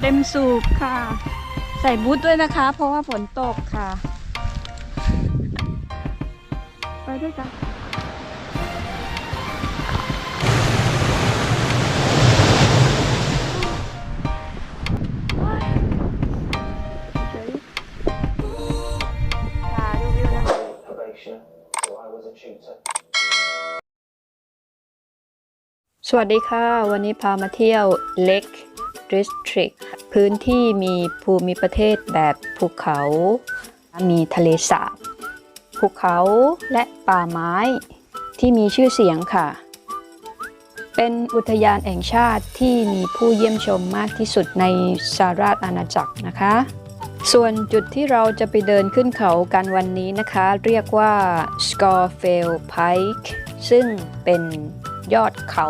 เต็มสูบค่ะ ใส่บูทด้วยนะคะ เพราะว่าฝนตกค่ะ ไปด้วยกันค่ะดูวิวนะคะ probation, so I was a tutor. สวัสดีค่ะ วันนี้พามาเที่ยว Lake District พื้นที่มีภูมิประเทศแบบภูเขา มีทะเลสาบ ภูเขาและป่าไม้ที่มีชื่อเสียงค่ะ เป็นอุทยานแห่งชาติที่มีผู้เยี่ยมชมมากที่สุดในสหราชอาณาจักรนะคะ ส่วนจุดที่เราจะไปเดินขึ้นเขากันวันนี้นะคะ เรียกว่า Scarfell Pike ซึ่งเป็นยอดเขา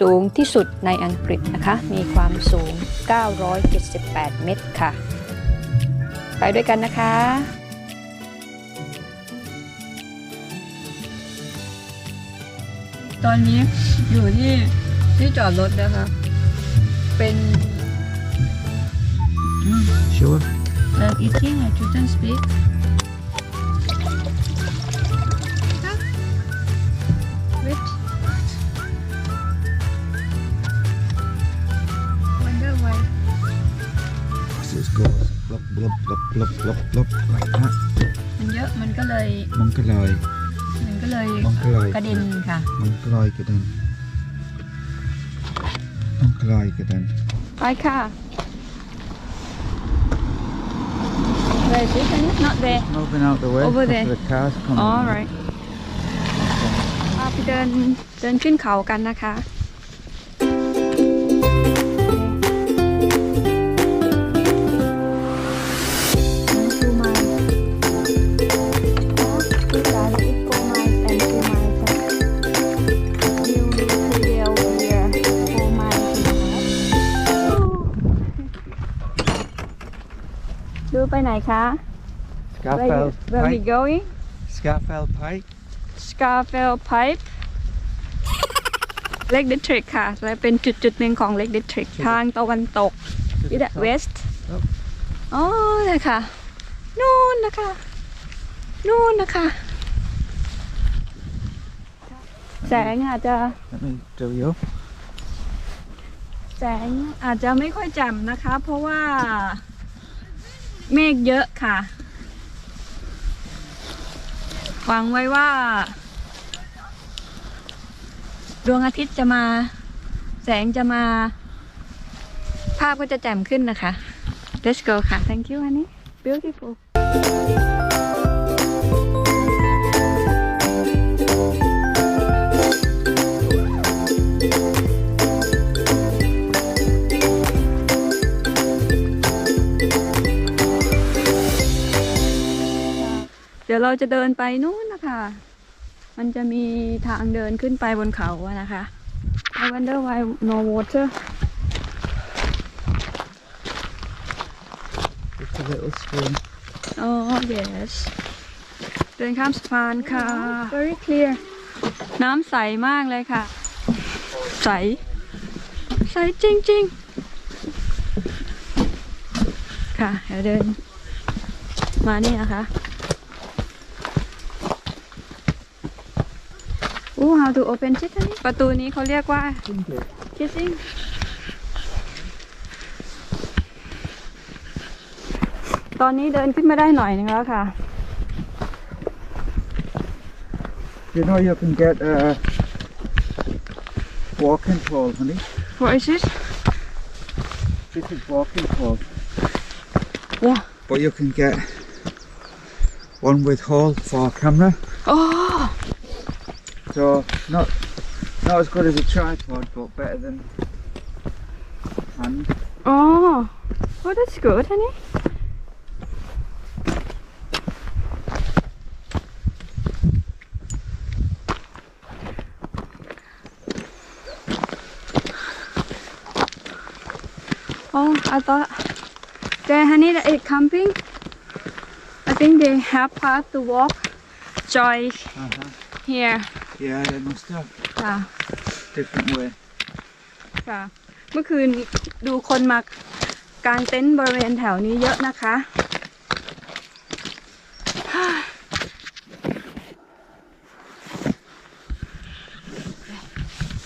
สูงที่สุดในอังกฤษนะคะ มีความสูง 978 เมตรค่ะ ไปด้วยกันนะคะ ตอนนี้อยู่ที่ที่จอดรถนะคะ เป็น Sure. Uh, eating I shouldn't speak. Blub blub blub blub blub like that. มันเยอะมันก็เลย มันก็ลอยมันก็เลยมันก็ลอยกระเด็นค่ะ มันก็ลอยกระเด็นมันก็ลอยกระเด็นไปค่ะ Where is it? Not there. Moving out the way. Over there. The cars coming. All right. พาไปเดินเดินขึ้นเขากันนะคะ ไปไหนคะ Where, you, Scarfell where we Pike. going? Scarfell Pike. Scarfell Pipe Lake District ค่ะ และเป็นจุดจุดๆหนึ่งของ Lake District ทางตะวันตก To ที่ the top. west ครับ อ๋อเลยค่ะนู่นนะคะ นู่นนะคะ แสงอาจจะ Let me do you. แสงอาจจะไม่ค่อยแจ่มนะคะ เพราะว่า เมฆเยอะค่ะ หวังไว้ว่า ดวงอาทิตย์จะมา แสงจะมา ภาพก็จะแจ่มขึ้นนะคะ Let's go ค่ะ Thank you อันนี้ beautiful ดี๋ยวเราจะเดินไปนู่นนะคะ มันจะมีทางเดินขึ้นไปบนเขาอะนะคะ I wonder why no water Just a little stream. Oh yes เดินข้ามสะพานค่ะ very clear น้ำใสมากเลยค่ะ ใส ใสจริง ๆ ค่ะเดี๋ยวเดินมานี่นะคะ อู้ how to open it อันนี้ประตูนี้เขาเรียกว่า kissing ตอนนี้เดินขึ้นมาได้หน่อยนึงแล้วค่ะ You know you can get a walking pole, honey. What is it? This is walking pole. Yeah. But you can get one with hole for camera. Oh, So not not as good as a tripod, but better than hand. oh, oh, that's good, honey. Oh, I thought they honey, that it camping. I think they have path to walk. Joy Uh-huh. here. Yeah, they must have Yeah. different way. ค่ะ เมื่อคืนดูคนมากางเต็นท์บริเวณแถวนี้เยอะนะคะ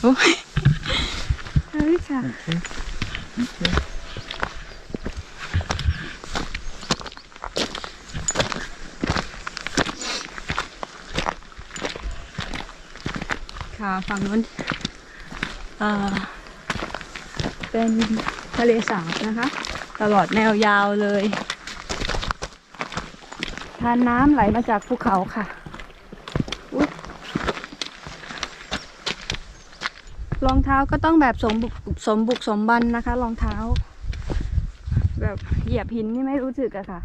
โอ้ยเฮ้ยค่ะค่ะ ฝั่งนู้นเอ่อเป็นทะเลสาบนะคะ ตลอดแนวยาวเลยทานน้ำไหลมาจากภูเขาค่ะอุ๊ยรองเท้าก็ต้องแบบสมบุกสมบุกสมบันนะคะ รองเท้า แบบเหยียบหินนี่ไม่รู้สึกอะค่ะ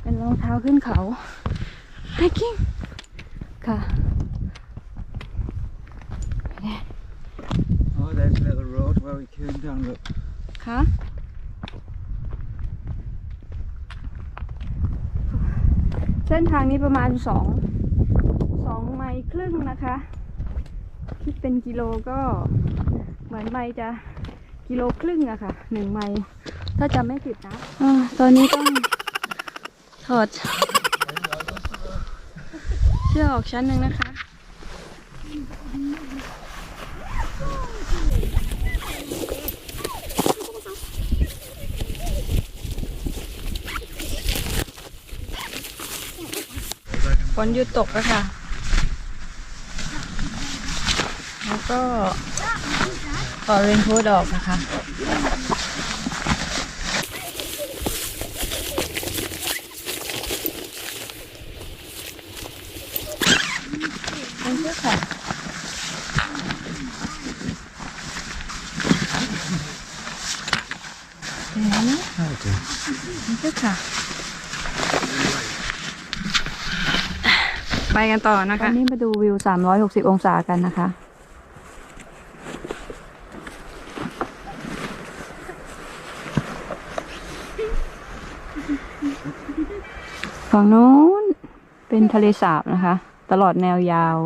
เป็นรองเท้าขึ้นเขา hiking ค่ะ Oh, there's a little road where we came down. Look, คะเส้นทางนี้ประมาณสองสองไมล์ครึ่งนะคะ คิดเป็นกิโลก็เหมือนไมล์จะกิโลครึ่งอะค่ะหนึ่งไมล์ถ้าจำไม่ผิดนะอาตอนนี้ต้องถอดเสื้อออกชั้นหนึ่งนะคะ ฝนหยุดตกแล้วค่ะ แล้วก็ต่อเรนโคดออกนะคะเป็นเสื้อค่ะเดี๋ยวนะเป็นเสื้อค่ะ ไปกันต่อนะคะตอนนี้มาดูวิว 360 องศากันนะคะ ฝั่งโน้นเป็นทะเลสาบนะคะ ตลอดแนวยาว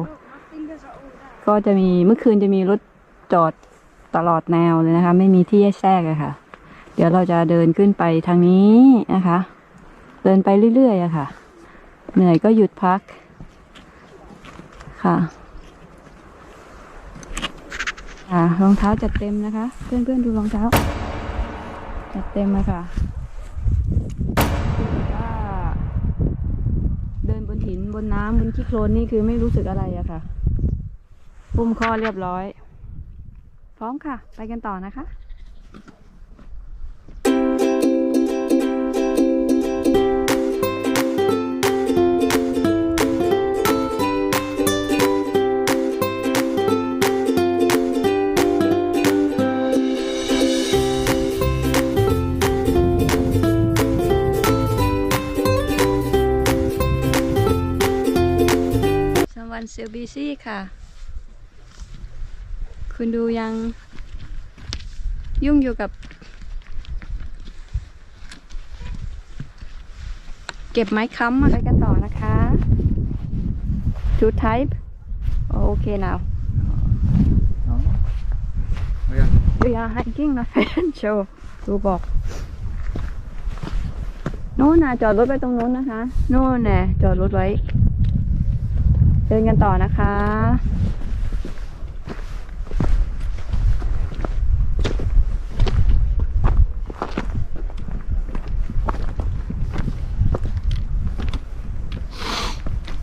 ก็จะมีเมื่อคืนจะมีรถจอดตลอดแนวเลยนะคะ ไม่มีที่ให้แทรกเลยค่ะ เดี๋ยวเราจะเดินขึ้นไปทางนี้นะคะ เดินไปเรื่อยๆอะค่ะ เหนื่อยก็หยุดพัก ค่ะอ่ารองเท้าจัดเต็มนะคะ เพื่อนๆดูรองเท้า จัดเต็มเลยค่ะว่าเดินบนหินบนน้ำบนขี้โคลนนี่คือไม่รู้สึกอะไรอะค่ะปุ่มข้อเรียบร้อย พร้อมค่ะ ไปกันต่อนะคะ ซลบีซี่ค่ะ คุณดูยังยุ่งอยู่กับ เก็บไม้ค้ำมาไปกันต่อนะคะ two type โอเค now no. Oh, yeah. we are hiking นะ fashion show ดูบอกโน่นน่ะจอดรถไปตรงโน้นนะคะ โน่นน่ะจอดรถไว้ เดินกันต่อนะคะ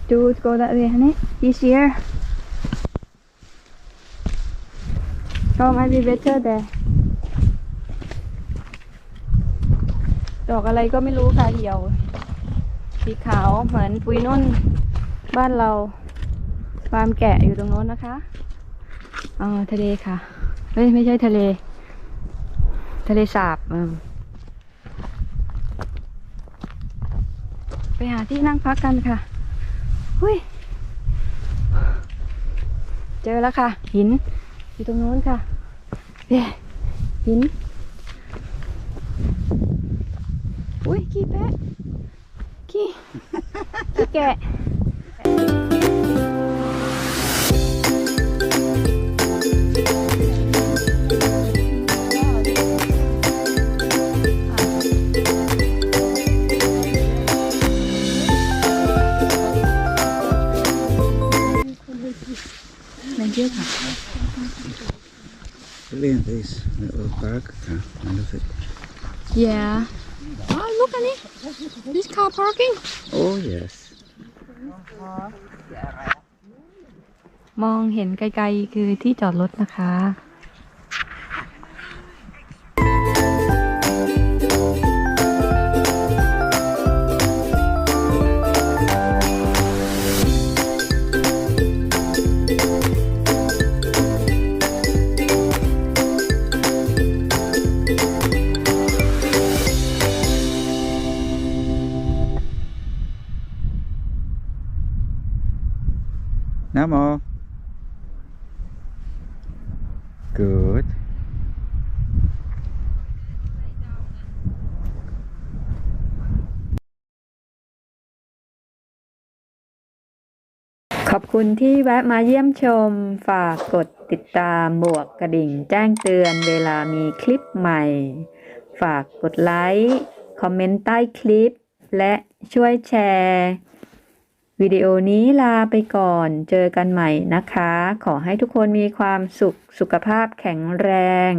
Do go that way, honey. This here. Oh, might be better there. ดอกอะไรก็ไม่รู้ค่ะเหี่ยว สีขาวเหมือนปุยนุ่นบ้านเรา ฟาร์มแกะอยู่ตรงโน้นนะคะอ๋อทะเลค่ะเฮ้ยไม่ใช่ทะเล ทะเลสาบไปหาที่นั่งพักกันค่ะหุยเจอแล้วค่ะ หิน อยู่ตรงโน้นค่ะเย้หินอุ้ยขี้แปะขี้ขี้แกะ little bag. I love it. Yeah oh look at it this car parking Oh, yes. มองเห็นไกลๆคือที่จอดรถนะคะ No more. Good. ขอบคุณที่แวะมาเยี่ยมชม ฝากกดติดตามบวกกระดิ่งแจ้งเตือนเวลามีคลิปใหม่ ฝากกดไลค์ คอมเมนต์ใต้คลิป และช่วยแชร์ วิดีโอนี้ลาไปก่อน เจอกันใหม่นะคะ ขอให้ทุกคนมีความสุข สุขภาพแข็งแรง